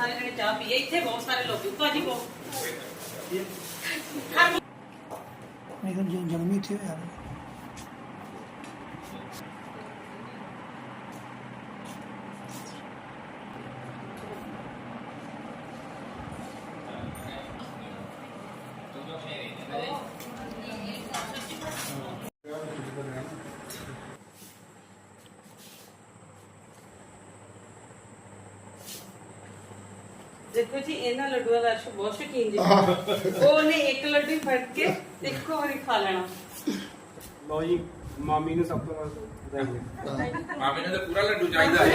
ਸਾਰੇ ਜਣੇ ਚਾਹ ਪੀਏ ਇੱਥੇ ਬਹੁਤ ਸਾਰੇ ਲੋਕ ਭਾਜੀ ਬਹੁਤ। ਜਨ- ਜਨਮ ਇੱਥੇ ਹੋਇਆ। ਦੇਖੋ ਜੀ ਇਹਨਾਂ ਲੱਡੂਆਂ ਦਾ ਅਰਸ਼ ਬਹੁਤ ਸ਼ੌਕੀਨ ਜੀ। ਉਹਨੇ ਇੱਕ ਲੱਡੂ ਫੜ ਕੇ ਇੱਕੋ ਵਾਰੀ ਖਾ ਲੈਣਾ। ਲਓ ਜੀ ਮਾਮੀ ਨੂੰ ਸਭ ਤੋਂ ਵੱਧ ਮਾਮੇ ਨੇ ਤਾਂ ਪੂਰਾ ਲੱਡੂ ਚਾਹੀਦਾ ਹੈ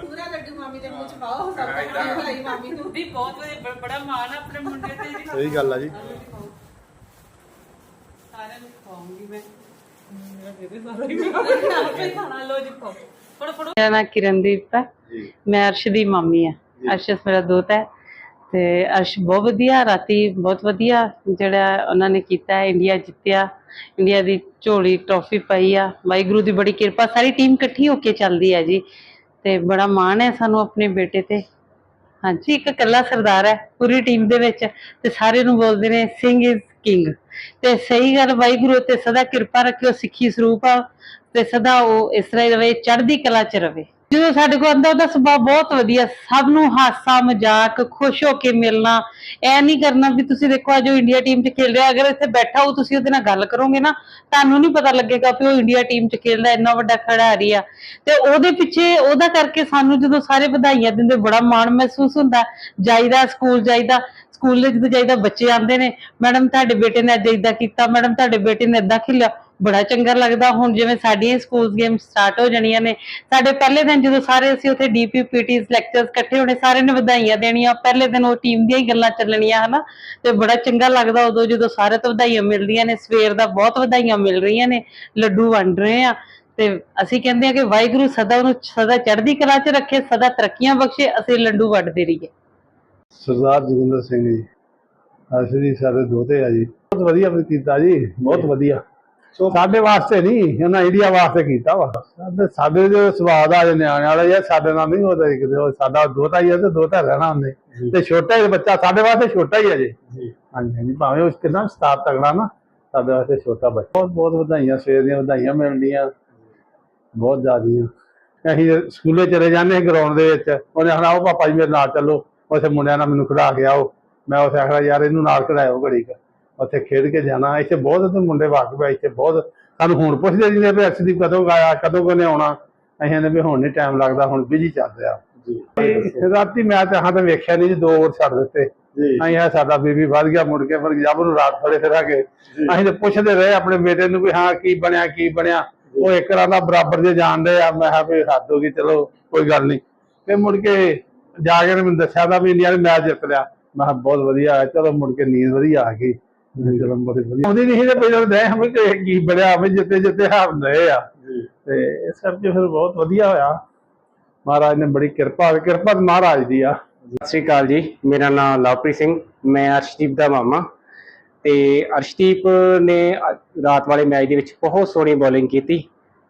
ਪੂਰਾ ਲੱਡੂ ਮਾਮੀ ਦੇ ਮੂੰਹ ਚ ਪਾਓ ਸਭ। ਤੋਂ ਭਾਈ ਮਾਮੀ ਨੂੰ। ਵੀ ਬਹੁਤ ਵਧੀਆ, ਬੜਾ ਮਾਣ ਆ ਆਪਣੇ ਮੁੰਡੇ ਤੇ ਜੀ। ਸਹੀ ਗੱਲ ਆ ਜੀ। ਸਾਰਿਆਂ ਨੂੰ ਖਵਾਉਂਗੀ ਮੈਂ। ਮੇਰਾ ਬੇਬੇ ਸਾਰਾ ਹੀ ਖਾਣਾ। ਲੋ ਜੀ ਖਾਓ। ਮੇਰਾ ਨਾਮ ਕਿਰਨਦੀਪ ਹੈ। ਮੈਂ ਅਰਸ਼ ਦੀ ਮੰਮੀ ਆ ਅਰਸ਼ ਮੇਰਾ ਦੋਤਾ ਹੈ। ਤੇ ਅਰਸ਼ ਬਹੁਤ ਵਧੀਆ ਰਾਤੀ ਬਹੁਤ ਵਧੀਆ ਜਿਹੜਾ ਉਹਨਾਂ ਨੇ ਕੀਤਾ ਹੈ, ਇੰਡੀਆ ਜਿੱਤਿਆ ਇੰਡੀਆ ਦੀ ਝੋਲੀ ਟਰੋਫੀ ਪਾਈ ਆ। ਵਾਹਿਗੁਰੂ ਦੀ ਬੜੀ ਕਿਰਪਾ ਸਾਰੀ ਟੀਮ ਇਕੱਠੀ ਹੋ ਕੇ ਚੱਲਦੀ ਹੈ ਜੀ। ਤੇ ਬੜਾ ਮਾਣ ਹੈ ਸਾਨੂੰ ਆਪਣੇ ਬੇਟੇ ਤੇ। ਹਾਂਜੀ ਇੱਕ ਇਕੱਲਾ ਸਰਦਾਰ ਹੈ ਪੂਰੀ ਟੀਮ ਦੇ ਵਿੱਚ। ਤੇ ਸਾਰੇ ਨੂੰ ਬੋਲਦੇ ਨੇ ਸਿੰਘ ਇਜ਼ ਕਿੰਗ ਤੇ ਸਹੀ ਗੱਲ ਵਾਹਿਗੁਰੂ, ਤੇ ਸਦਾ ਕਿਰਪਾ ਰੱਖਿਓ, ਸਿੱਖੀ ਸਰੂਪ ਆ, ਤੇ ਸਦਾ ਉਹ ਇਸ ਤਰ੍ਹਾਂ ਹੀ ਰਵੇ, ਚੜ੍ਹਦੀ ਕਲਾ ਚ ਰਵੇ। ਜਦੋਂ ਸਾਡੇ ਕੋਲ ਆਂਦਾ ਉਹਦਾ ਸੁਭਾਅ ਬਹੁਤ ਵਧੀਆ। ਸਭ ਨੂੰ ਹਾਸਾ, ਮਜ਼ਾਕ, ਖੁਸ਼ ਹੋ ਕੇ ਮਿਲਣਾ, ਐ ਨਹੀਂ ਕਰਨਾ ਵੀ ਤੁਸੀਂ ਦੇਖੋ, ਅੱਜ ਉਹ ਇੰਡੀਆ ਟੀਮ 'ਚ ਖੇਲ ਰਿਹਾ, ਅਗਰ ਇੱਥੇ ਬੈਠਾ ਹੋ ਤੁਸੀਂ ਉਹਦੇ ਨਾਲ ਗੱਲ ਕਰੋਗੇ ਨਾ, ਤੁਹਾਨੂੰ ਨਹੀਂ ਪਤਾ ਲੱਗੇਗਾ ਕਿ ਉਹ ਇੰਡੀਆ ਟੀਮ 'ਚ ਖੇਲਦਾ, ਇੰਨਾ ਵੱਡਾ ਖਿਡਾਰੀ ਆ। ਤੇ ਉਹਦੇ ਪਿੱਛੇ, ਉਹਦਾ ਕਰਕੇ ਸਾਨੂੰ ਜਦੋਂ ਸਾਰੇ ਵਧਾਈਆਂ ਦਿੰਦੇ, ਬੜਾ ਮਾਣ ਮਹਿਸੂਸ ਹੁੰਦਾ। ਜਾਈਦਾ, ਸਕੂਲ ਜਾਈਦਾ। ਸਕੂਲ ਦੇ ਜਦੋਂ ਜਾਈਦਾ ਬੱਚੇ ਆਉਂਦੇ ਨੇ, ਮੈਡਮ, ਤੁਹਾਡੇ ਬੇਟੇ ਨੇ ਅੱਜ ਇਦਾਂ ਕੀਤਾ, ਮੈਡਮ, ਤੁਹਾਡੇ ਬੇਟੇ ਨੇ ਇਦਾਂ ਖੇਲਿਆ। ਬੜਾ ਚੰਗਾ ਲੱਗਦਾ। ਹੁਣ ਜਿਵੇਂ ਸਾਡੀਆਂ ਸਕੂਲ ਗੇਮ ਸਟਾਰਟ ਹੋ ਜਾਣੀਆਂ ਨੇ, ਸਾਡੇ ਪਹਿਲੇ ਦਿਨ ਜਦੋਂ ਸਾਰੇ ਅਸੀਂ ਉੱਥੇ ਡੀਪੀ ਪੀਟੀਸ ਲੈਕਚਰਸ ਇਕੱਠੇ ਹੋਣੇ, ਸਾਰਿਆਂ ਨੇ ਵਧਾਈਆਂ ਦੇਣੀਆਂ। ਪਹਿਲੇ ਦਿਨ ਉਹ ਟੀਮ ਦੀਆਂ ਹੀ ਗੱਲਾਂ ਚੱਲਣੀਆਂ, ਹਨਾ? ਤੇ ਬੜਾ ਚੰਗਾ ਲੱਗਦਾ ਉਦੋਂ ਜਦੋਂ ਸਾਰੇ ਤੋਂ ਵਧਾਈਆਂ ਮਿਲਦੀਆਂ ਨੇ। ਸਵੇਰ ਦਾ ਬਹੁਤ ਵਧਾਈਆਂ ਮਿਲ ਰਹੀਆਂ ਨੇ, ਲੱਡੂ ਵੰਡ ਰਹੇ ਆ ਤੇ ਅਸੀਂ ਕਹਿੰਦੇ ਆ ਕਿ ਵਾਹਿਗੁਰੂ ਸਦਾ ਉਹਨੂੰ, ਸਦਾ ਚੜ੍ਹਦੀ ਕਲਾ 'ਚ ਰੱਖੇ, ਸਦਾ ਤਰੱਕੀਆਂ ਬਖਸ਼ੇ, ਅਸੀਂ ਲੱਡੂ ਵੰਡਦੇ ਰਹੀਏ। ਸਰਦਾਰ ਜੋਗਿੰਦਰ ਸਿੰਘ ਜੀ। ਅਸੀਂ ਜੀ ਸਾਡੇ ਦੋਤੇ ਆ ਜੀ। ਬਹੁਤ ਵਧੀਆ ਕੀਤਾ ਜੀ ਬਹੁਤ ਵਧੀਆ। ਸਾਡੇ ਵਾਸਤੇ ਨਹੀਂ ਇਹਨਾਂ ਇੰਡੀਆ ਵਾਸਤੇ ਕੀਤਾ ਵਾ। ਸਾਡੇ ਸਾਡੇ ਜੋ ਆ ਜੇ ਨਿਆਣੇ ਵਾਲਾ ਯਾਰ ਸਾਡੇ ਨਾਲ ਨਹੀਂ ਹੁੰਦਾ ਕਿਤੇ। ਉਹ ਸਾਡਾ ਦੋਤਾ ਹੀ ਹੈ ਤੇ ਦੋਤਾ ਰਹਿਣਾ ਉਹਨੇ। ਤੇ ਛੋਟਾ ਹੀ ਬੱਚਾ ਸਾਡੇ ਵਾਸਤੇ ਛੋਟਾ ਹੀ ਹੈ ਜੀ। ਹਾਂਜੀ ਹਾਂਜੀ। ਭਾਵੇਂ ਉਸ ਕਿੰਨਾ ਸਟਾਰ ਤਗੜਾ ਨਾ ਸਾਡੇ ਵਾਸਤੇ ਛੋਟਾ ਬੱਚਾ। ਬਹੁਤ ਬਹੁਤ ਵਧਾਈਆਂ ਸਵੇਰ ਦੀਆਂ ਵਧਾਈਆਂ ਮਿਲਣੀਆਂ। ਬਹੁਤ ਜ਼ਿਆਦੀਆਂ। ਅਸੀਂ ਸਕੂਲੇ ਚਲੇ ਜਾਂਦੇ ਗਰਾਊਂਡ ਦੇ ਵਿੱਚ। ਉਹਨੇ ਉਹ ਪਾਪਾ ਜੀ ਮੇਰੇ ਨਾਲ ਚੱਲੋ। ਉੱਥੇ ਮੁੰਡਿਆਂ ਨਾਲ ਮੈਨੂੰ ਖੜਾ ਕੇ ਆਓ। ਮੈਂ ਉੱਥੇ ਆਖਣਾ ਯਾਰ ਇਹਨੂੰ ਨਾਲ ਖੜਾਇਓ ਘੜੀ ਕੁ। ਉੱਥੇ ਖੇਡ ਕੇ ਜਾਣਾ। ਇੱਥੇ ਬਹੁਤ ਮੁੰਡੇ ਵਾਕਫ ਆ ਇੱਥੇ ਬਹੁਤ ਸਾਨੂੰ ਹੁਣ ਪੁੱਛਦੇ ਜੀ ਨੇ ਵੀ ਅਰਸ਼ਦੀਪ ਕਦੋਂ ਕੁ ਆਇਆ ਕਦੋਂ ਕਨੇ ਆਉਣਾ? ਅਸੀਂ ਕਹਿੰਦੇ ਵੀ ਹੁਣ ਨਹੀਂ ਟਾਈਮ ਲੱਗਦਾ ਹੁਣ ਬਿਜ਼ੀ ਚੱਲ ਰਿਹਾ। ਜੀ। ਰਾਤੀ ਮੈਚ ਹਾਂ ਤਾਂ ਵੇਖਿਆ ਨਹੀਂ ਜੀ ਦੋ ਓਵਰ ਛੱਡ ਦਿੱਤੇ। ਅਸੀਂ ਆ ਸਾਡਾ ਬੀਬੀ ਵੱਧ ਗਿਆ ਮੁੜ ਕੇ ਫਿਰ ਜਬ ਨੂੰ ਰਾਤ ਫੜੇ ਫਿਰਾਂਗੇ ਅਸੀਂ ਤਾਂ ਪੁੱਛਦੇ ਰਹੇ ਆਪਣੇ ਬੇਟੇ ਨੂੰ ਵੀ ਹਾਂ ਕੀ ਬਣਿਆ ਕੀ ਬਣਿਆ? ਉਹ ਇੱਕ ਰਾਂ ਦਾ ਬਰਾਬਰ ਜੇ ਜਾਣਦੇ ਆ। ਮੈਂ ਕਿਹਾ ਵੀ ਹੱਦ ਹੋ ਗਈ ਚਲੋ ਕੋਈ ਗੱਲ ਨਹੀਂ ਤੇ ਮੁੜ ਕੇ ਜਾ ਕੇ ਮੈਨੂੰ ਦੱਸਿਆ ਤਾਂ ਵੀ ਇੰਡੀਆ ਨੇ ਮੈਚ ਜਿੱਤ ਲਿਆ। ਮੈਂ ਕਿਹਾ ਬਹੁਤ ਵਧੀਆ ਹੋਇਆ, ਚਲੋ ਮੁੜ ਕੇ ਨੀਂਦ ਵਧੀਆ ਆ ਗਈ। ਮੈਂ ਕਿਹਾ ਚਲੋ ਬਹੁਤ ਵਧੀਆ। ਆਉਂਦੀ ਨਹੀਂ ਸੀ ਤੇ ਪਹਿਲਾਂ ਦੇ ਹਮੇ ਕਿ ਕੀ ਬਣਿਆ ਹਮੇ ਜਿੱਤੇ ਜਿੱਤੇ ਹਾਰ ਰਹੇ ਆ। ਤੇ ਇਸ ਕਰਕੇ ਫਿਰ ਬਹੁਤ ਵਧੀਆ ਹੋਇਆ। ਮਹਾਰਾਜ ਨੇ ਬੜੀ ਕਿਰਪਾ ਕਿਰਪਾ ਤਾਂ ਮਹਾਰਾਜ ਦੀ ਆ। ਸਤਿ ਸ਼੍ਰੀ ਅਕਾਲ ਜੀ ਮੇਰਾ ਨਾਮ ਲਵਪ੍ਰੀਤ ਸਿੰਘ ਮੈਂ ਅਰਸ਼ਦੀਪ ਦਾ ਮਾਮਾ। ਤੇ ਅਰਸ਼ਦੀਪ ਨੇ ਅ- ਰਾਤ ਵਾਲੇ ਮੈਚ ਦੇ ਵਿੱਚ ਬਹੁਤ ਸੋਹਣੀ ਬੋਲਿੰਗ ਕੀਤੀ।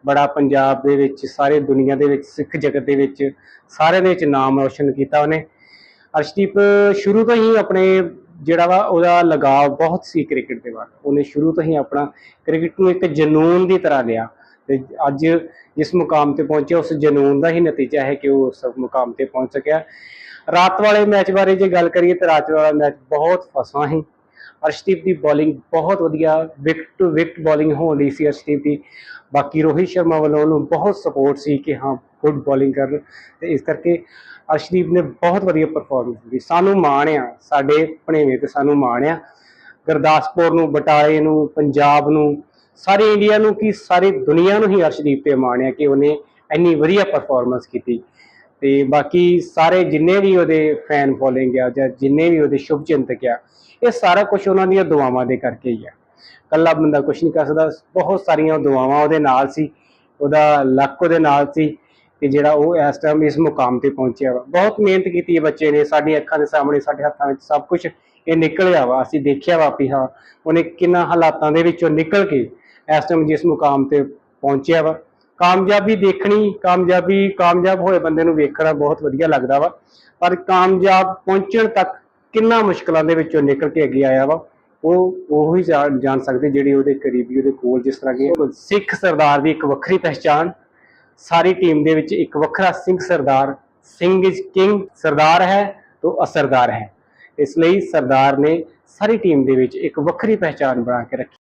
ਬੜਾ ਪੰਜਾਬ ਦੇ ਵਿੱਚ, ਸਾਰੇ ਦੁਨੀਆ ਦੇ ਵਿੱਚ, ਸਿੱਖ ਜਗਤ ਦੇ ਵਿੱਚ ਸਾਰਿਆਂ ਦੇ ਵਿੱਚ ਨਾਮ ਰੋਸ਼ਨ ਕੀਤਾ ਉਹਨੇ। ਅਰਸ਼ਦੀਪ, ਸ਼ੁਰੂ ਤੋਂ ਹੀ ਆਪਣੇ ਜਿਹੜਾ ਵਾ ਉਹਦਾ ਲਗਾਵ ਬਹੁਤ ਸੀ ਕ੍ਰਿਕਟ ਦੇ ਵੱਲ। ਉਹਨੇ ਸ਼ੁਰੂ ਤੋਂ ਹੀ ਆਪਣਾ ਕ੍ਰਿਕਟ ਨੂੰ ਇੱਕ ਜਨੂਨ ਦੀ ਤਰ੍ਹਾਂ ਲਿਆ ਤੇ ਅੱਜ ਜਿਸ ਮੁਕਾਮ ਤੇ ਪਹੁੰਚਿਆ, ਉਸ ਜਨੂਨ ਦਾ ਹੀ ਨਤੀਜਾ ਹੈ ਕਿ ਉਹ ਉਸ ਮੁਕਾਮ ਤੇ ਪਹੁੰਚ ਸਕਿਆ। ਰਾਤ ਵਾਲੇ ਮੈਚ ਬਾਰੇ ਜੇ ਗੱਲ ਕਰੀਏ ਤਾਂ ਰਾਤ ਵਾਲਾ ਮੈਚ ਬਹੁਤ ਫਸਾਂ ਸੀ। ਅਰਸ਼ਦੀਪ ਦੀ ਬੋਲਿੰਗ ਬਹੁਤ ਵਧੀਆ ਵਿਕਟ ਟੂ ਵਿਕਟ ਬੋਲਿੰਗ ਹੋ ਰਹੀ ਸੀ ਅਰਸ਼ਦੀਪ ਦੀ। ਬਾਕੀ ਰੋਹਿਤ ਸ਼ਰਮਾ ਵੱਲੋਂ ਉਹਨੂੰ ਬਹੁਤ ਸਪੋਰਟ ਸੀ ਕਿ ਹਾਂ ਗੁੱਡ ਬੋਲਿੰਗ ਕਰ ਤੇ ਇਸ ਕਰਕੇ ਅਰਸ਼ਦੀਪ ਨੇ ਬਹੁਤ ਵਧੀਆ ਪਰਫਾਰਮੈਂਸ ਦਿੱਤੀ। ਸਾਨੂੰ ਮਾਣ ਆ ਸਾਡੇ ਭਣੇਵੇਂ ਤੇ ਸਾਨੂੰ ਮਾਣ ਆ ਗੁਰਦਾਸਪੁਰ ਨੂੰ, ਬਟਾਲੇ ਨੂੰ, ਪੰਜਾਬ ਨੂੰ, ਸਾਰੇ ਇੰਡੀਆ ਨੂੰ ਕੀ ਸਾਰੀ ਦੁਨੀਆ ਨੂੰ ਹੀ ਅਰਸ਼ਦੀਪ ਤੇ ਮਾਣ ਆ ਕਿ ਉਹਨੇ ਇੰਨੀ ਵਧੀਆ ਪਰਫਾਰਮੈਂਸ ਕੀਤੀ। ਤੇ ਬਾਕੀ ਸਾਰੇ ਜਿੰਨੇ ਵੀ ਉਹਦੇ ਫੈਨ ਫੋਲੋਇੰਗ ਆ ਜਾਂ ਜਿੰਨੇ ਵੀ ਉਹਦੇ ਸ਼ੁਭ ਚਿੰਤਕ ਆ, ਇਹ ਸਾਰਾ ਕੁਝ ਉਹਨਾਂ ਦੀਆਂ ਦੁਆਵਾਂ ਦੇ ਕਰਕੇ ਹੀ ਆ। ਕੱਲਾ ਬੰਦਾ ਕੁਝ ਨਹੀਂ ਕਰ ਸਕਦਾ। ਬਹੁਤ ਸਾਰੀਆਂ ਦੁਆਵਾਂ ਉਹਦੇ ਨਾਲ ਸੀ, ਉਹਦਾ ਲੱਕ ਉਹਦੇ ਨਾਲ ਸੀ ਕਿ ਜਿਹੜਾ ਉਹ ਇਸ ਟਾਈਮ ਇਸ ਮੁਕਾਮ ਤੇ ਪਹੁੰਚਿਆ ਵਾ। ਬਹੁਤ ਮਿਹਨਤ ਕੀਤੀ ਹੈ ਬੱਚੇ ਨੇ, ਸਾਡੀਆਂ ਅੱਖਾਂ ਦੇ ਸਾਹਮਣੇ, ਸਾਡੇ ਹੱਥਾਂ ਵਿੱਚ ਸਭ ਕੁਝ ਇਹ ਨਿਕਲਿਆ ਵਾ। ਅਸੀਂ ਦੇਖਿਆ ਵਾ ਵੀ ਹਾਂ, ਉਹਨੇ ਕਿੰਨਾ ਹਾਲਾਤਾਂ ਦੇ ਵਿੱਚੋਂ ਨਿਕਲ ਕੇ ਇਸ ਟਾਈਮ ਜਿਸ ਮੁਕਾਮ ਤੇ ਪਹੁੰਚਿਆ ਵਾ। ਕਾਮਯਾਬੀ ਦੇਖਣੀ, ਕਾਮਯਾਬੀ ਕਾਮਯਾਬ ਹੋਏ ਬੰਦੇ ਨੂੰ ਵੇਖਣਾ ਬਹੁਤ ਵਧੀਆ ਲੱਗਦਾ ਵਾ। ਪਰ ਕਾਮਯਾਬ ਪਹੁੰਚਣ ਤੱਕ ਕਿੰਨਾ ਮੁਸ਼ਕਲਾਂ ਦੇ ਵਿੱਚੋਂ ਨਿਕਲ ਕੇ ਅੱਗੇ ਆਇਆ ਵਾ। ਉਹ ਉਹ ਹੀ ਜਾਣ ਜਾਣ ਸਕਦੇ ਜਿਹੜੇ ਉਹਦੇ ਕਰੀਬੀ, ਉਹਦੇ ਕੋਲ ਜਿਸ ਤਰ੍ਹਾਂ ਕਿ ਸਿੱਖ ਸਰਦਾਰ ਦੀ ਇੱਕ ਵੱਖਰੀ ਪਹਿਚਾਣ, ਸਾਰੀ ਟੀਮ ਦੇ ਵਿੱਚ ਇੱਕ ਵੱਖਰਾ ਸਿੰਘ ਸਰਦਾਰ, ਸਿੰਘ ਇਜ਼ ਕਿੰਗ, ਸਰਦਾਰ ਹੈ ਤੋਂ ਅਸਰਦਾਰ ਹੈ। ਇਸ ਲਈ ਸਰਦਾਰ ਨੇ ਸਾਰੀ ਟੀਮ ਦੇ ਵਿੱਚ ਇੱਕ ਵੱਖਰੀ ਪਹਿਚਾਣ ਬਣਾ ਕੇ ਰੱਖੀ।